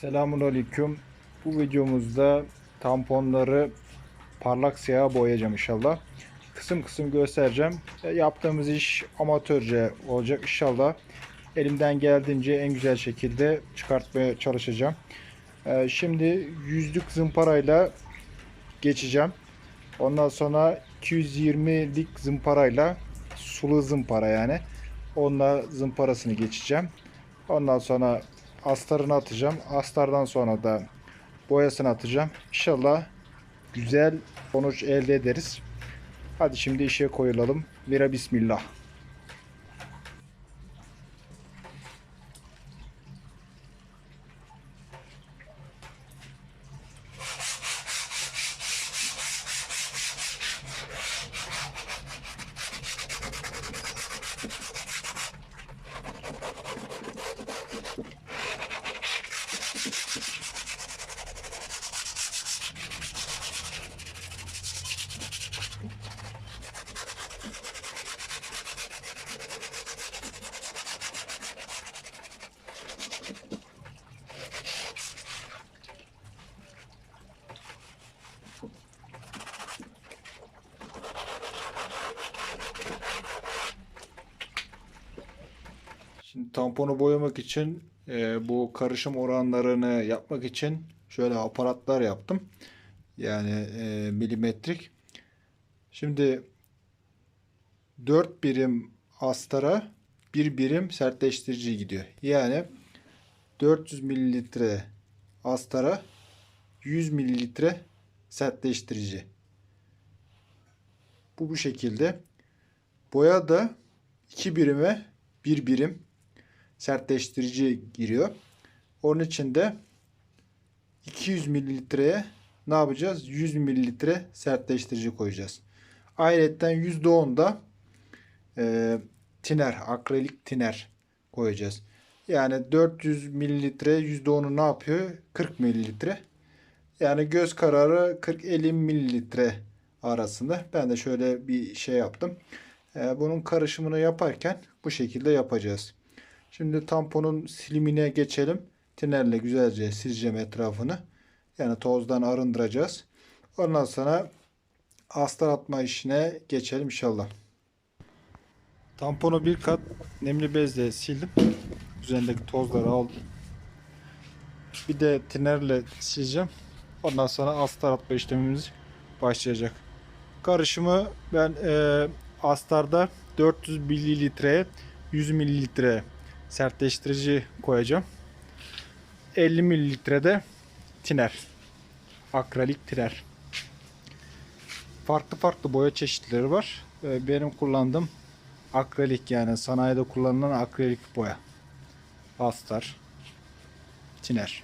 Selamun Aleyküm. Bu videomuzda tamponları parlak siyaha boyayacağım inşallah. Kısım kısım göstereceğim. E, Yaptığımız iş amatörce olacak inşallah. Elimden geldiğince en güzel şekilde çıkartmaya çalışacağım. E, Şimdi yüzlük zımparayla geçeceğim. Ondan sonra 220'lik zımparayla sulu zımpara yani. Onunla zımparasını geçeceğim. Ondan sonra astarını atacağım. Astardan sonra da boyasını atacağım. İnşallah güzel sonuç elde ederiz. Hadi şimdi işe koyulalım. Vira bismillah. Tamponu boyamak için e, bu karışım oranlarını yapmak için şöyle aparatlar yaptım. Yani e, milimetrik. Şimdi 4 birim astara 1 birim sertleştirici gidiyor. Yani 400 mililitre astara 100 mililitre sertleştirici. Bu bu şekilde. Boya da 2 birime 1 birim sertleştirici giriyor. Onun için de 200 mililitreye ne yapacağız? 100 mililitre sertleştirici koyacağız. Ayrıca %10'da e, tiner, akrilik tiner koyacağız. Yani 400 mililitre %10'u ne yapıyor? 40 mililitre. Yani göz kararı 40-50 mililitre arasında. Ben de şöyle bir şey yaptım. E, bunun karışımını yaparken bu şekilde yapacağız. Şimdi tamponun silimine geçelim. Tinerle güzelce sileceğim etrafını. Yani tozdan arındıracağız. Ondan sonra astar atma işine geçelim inşallah. Tamponu bir kat nemli bezle sildim. Üzerindeki tozları aldım. Bir de tinerle sileceğim. Ondan sonra astar atma işlemimiz başlayacak. Karışımı ben e, astarda 400 mililitreye 100 mililitre sertleştirici koyacağım. 50 mililitrede tiner. Akralik tiner. Farklı farklı boya çeşitleri var. Ee, Benim kullandığım akrilik yani sanayide kullanılan akrilik boya. Astar. Tiner.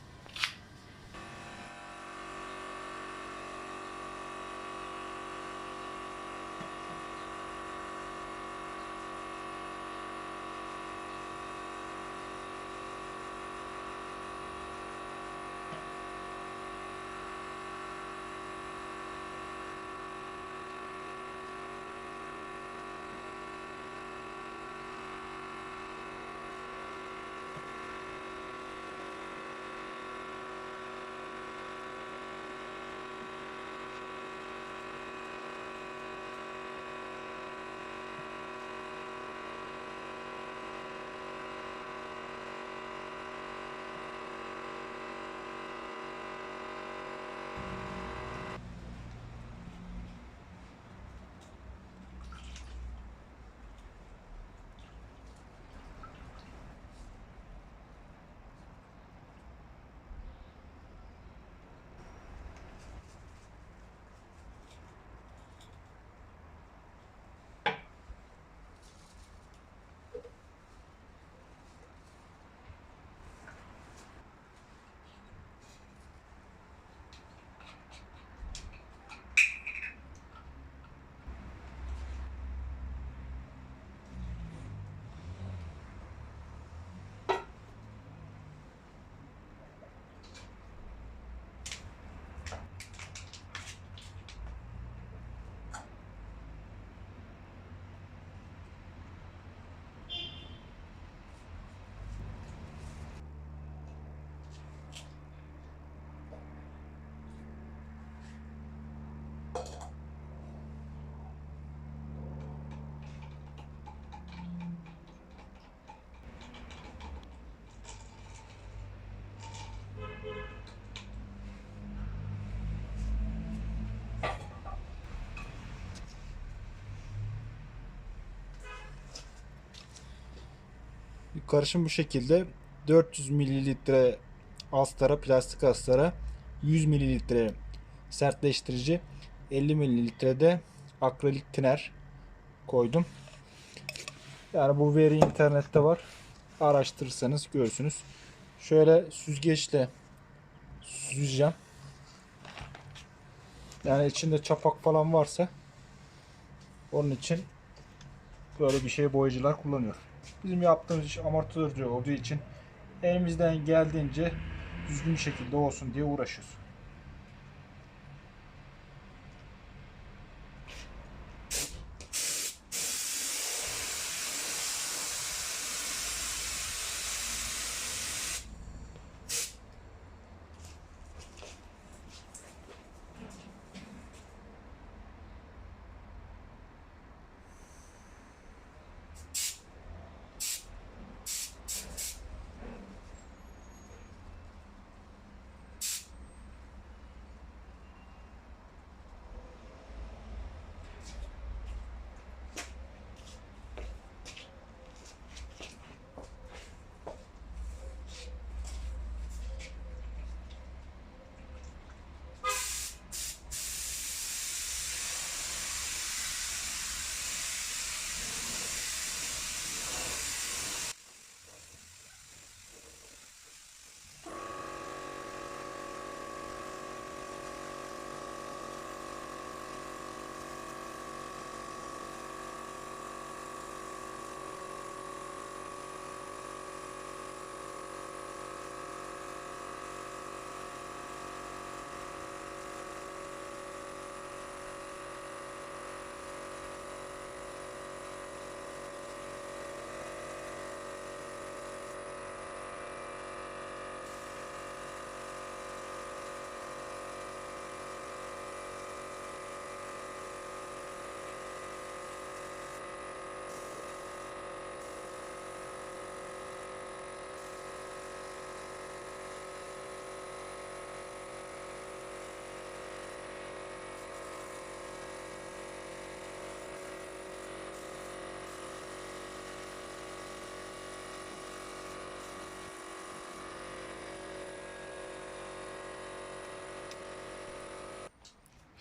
Karışım bu şekilde 400 mililitre astara, plastik astara, 100 mililitre sertleştirici, 50 mililitre de akrilik tiner koydum. Yani bu veri internette var. Araştırırsanız görürsünüz. Şöyle süzgeçle süzeceğim. Yani içinde çapak falan varsa onun için böyle bir şey boyacılar kullanıyor. Bizim yaptığımız iş amatörce olduğu için elimizden geldiğince düzgün şekilde olsun diye uğraşıyoruz.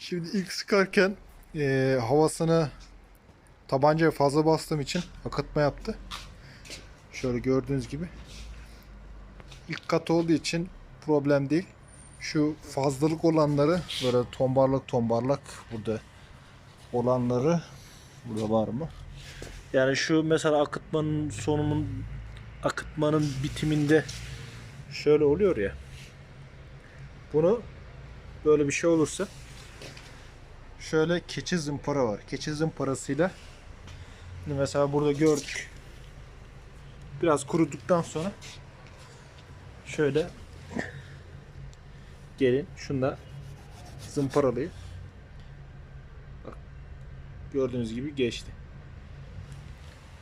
Şimdi ilk sıkarken eee, havasını tabancaya fazla bastığım için akıtma yaptı. Şöyle gördüğünüz gibi. İlk kat olduğu için problem değil. Şu fazlalık olanları böyle tombarlık tombarlak burada olanları burada var mı? Yani şu mesela akıtmanın sonumun akıtmanın bitiminde şöyle oluyor ya. Bunu böyle bir şey olursa şöyle keçi zımpara var. Keçi zımparasıyla mesela burada gördük. Biraz kuruduktan sonra şöyle gelin şunda zımparalayın. Bak gördüğünüz gibi geçti.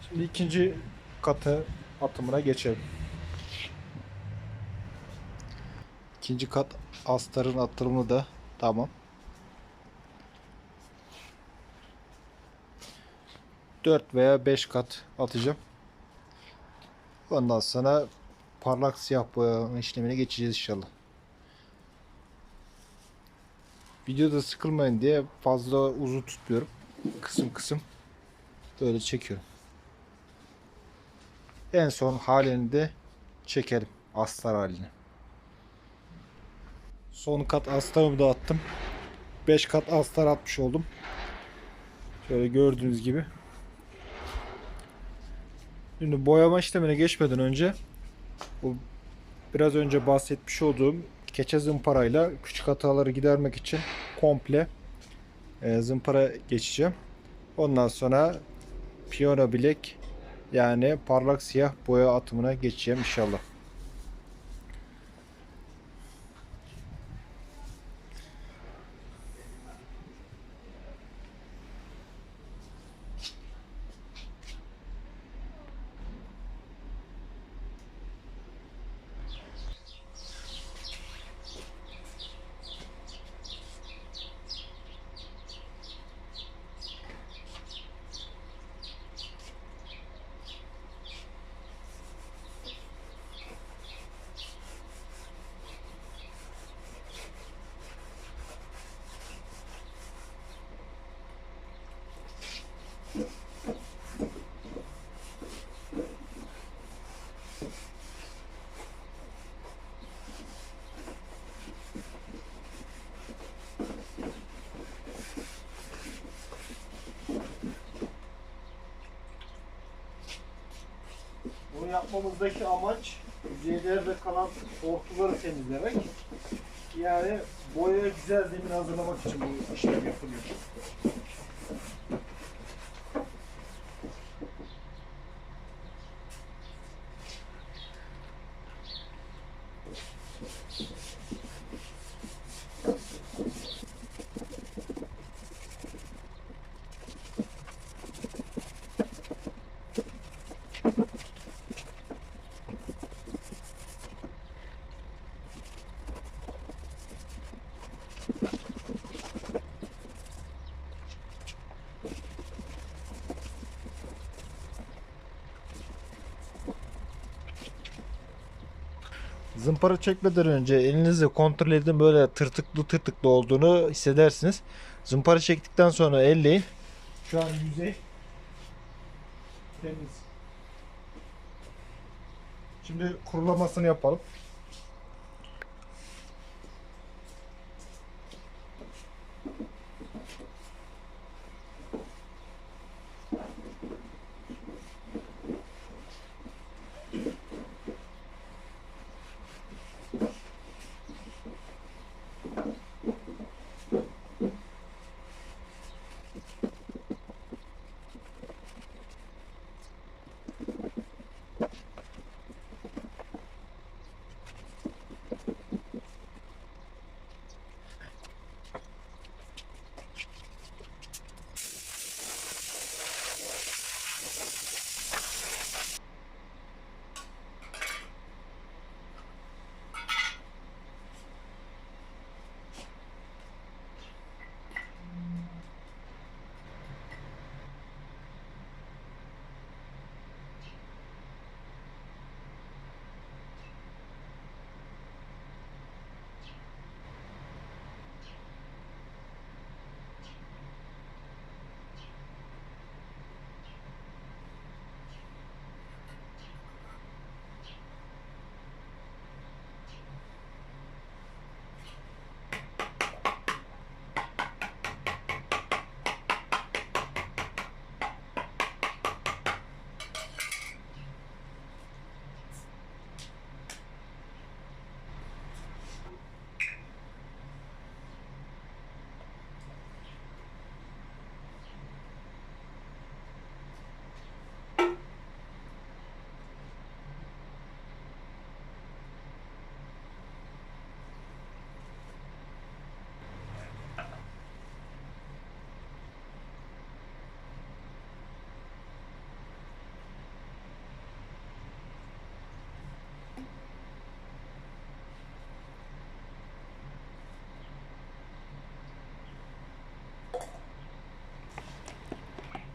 Şimdi ikinci katı atımına geçelim. İkinci kat astarın atılımı da tamam. 4 veya 5 kat atacağım. Ondan sonra parlak siyah boya işlemine geçeceğiz inşallah. Videoda sıkılmayın diye fazla uzun tutmuyorum. Kısım kısım böyle çekiyorum. En son halini de çekelim. Astar halini. Son kat astarımı da attım. 5 kat astar atmış oldum. Şöyle gördüğünüz gibi. Şimdi boyama işlemine geçmeden önce bu biraz önce bahsetmiş olduğum keçe zımparayla küçük hataları gidermek için komple e, zımpara geçeceğim. Ondan sonra piyano bilek yani parlak siyah boya atımına geçeceğim inşallah. Yapmamızdaki amaç yüzeylerde kalan hortumları temizlemek. Yani boyaya güzel zemin hazırlamak için bu işlem yapılıyor. Zımpara çekmeden önce elinizle kontrol edin böyle tırtıklı tırtıklı olduğunu hissedersiniz. Zımpara çektikten sonra elleyin. Şu an yüzey temiz. Şimdi kurulamasını yapalım.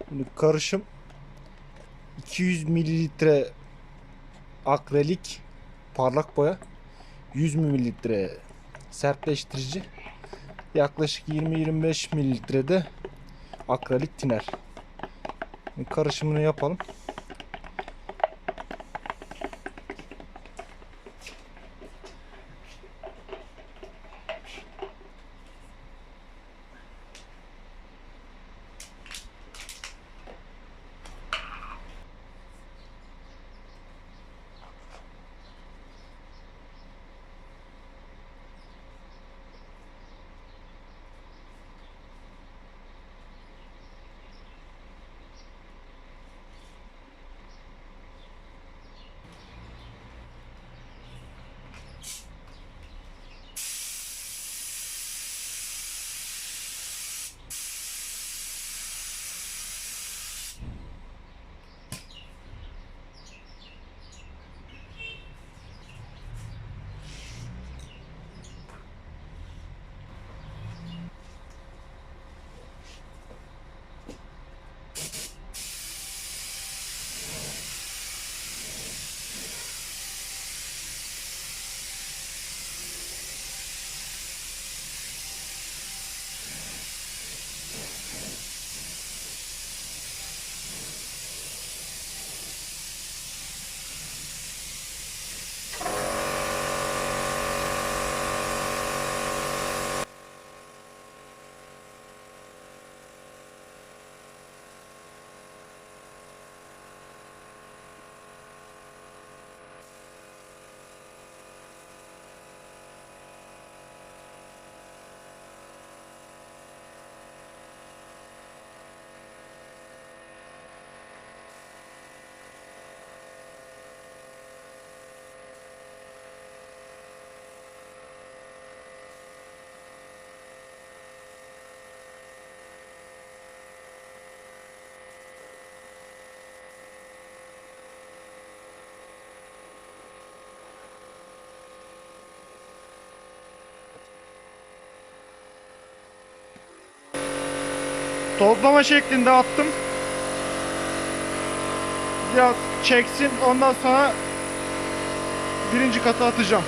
Şimdi karışım 200 mililitre akrelik parlak boya 100 mililitre sertleştirici yaklaşık 20-25 mililitre de akrelik tiner. Şimdi karışımını yapalım. Tozlama şeklinde attım. Biraz çeksin ondan sonra birinci kata atacağım.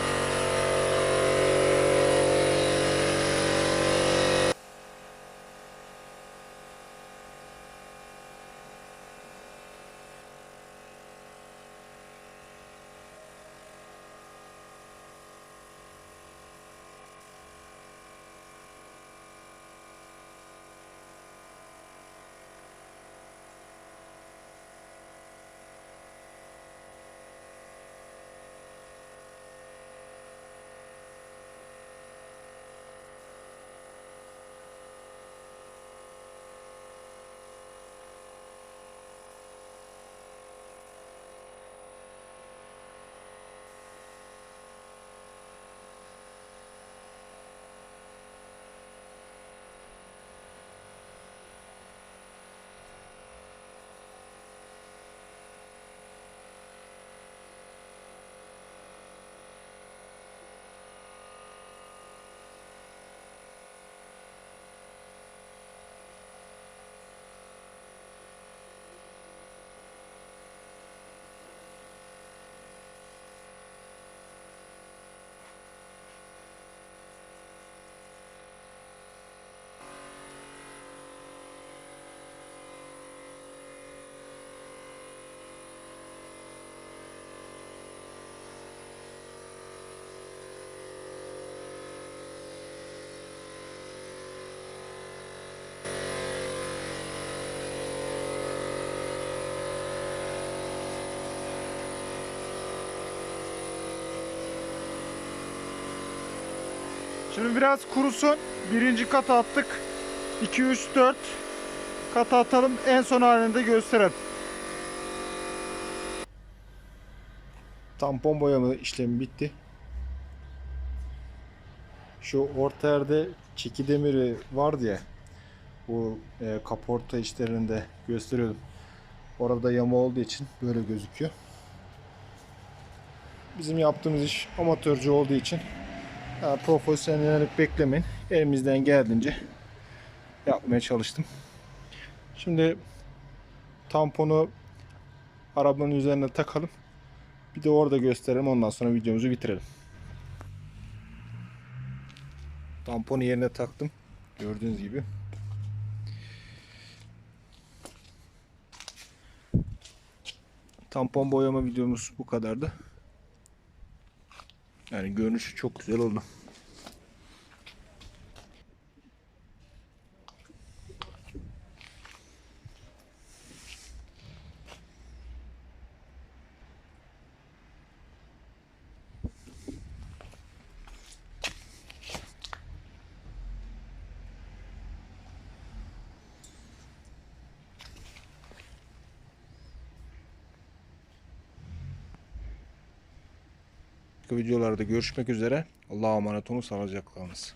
Şimdi biraz kurusun. Birinci kata attık. 2, 3, 4 kata atalım. En son halini de gösterelim. Tampon boyama işlemi bitti. Şu orta yerde çeki demiri vardı ya. Bu e, kaporta işlerinde gösteriyordum. Orada yama olduğu için böyle gözüküyor. Bizim yaptığımız iş amatörce olduğu için profesyonellik beklemeyin. Elimizden geldiğince yapmaya çalıştım. Şimdi tamponu arabanın üzerine takalım. Bir de orada gösterelim. Ondan sonra videomuzu bitirelim. Tamponu yerine taktım. Gördüğünüz gibi. Tampon boyama videomuz bu kadardı. Yani görünüşü çok güzel oldu. Videolarda görüşmek üzere. Allah'a emanet olun. Sağlıcakla kalınız.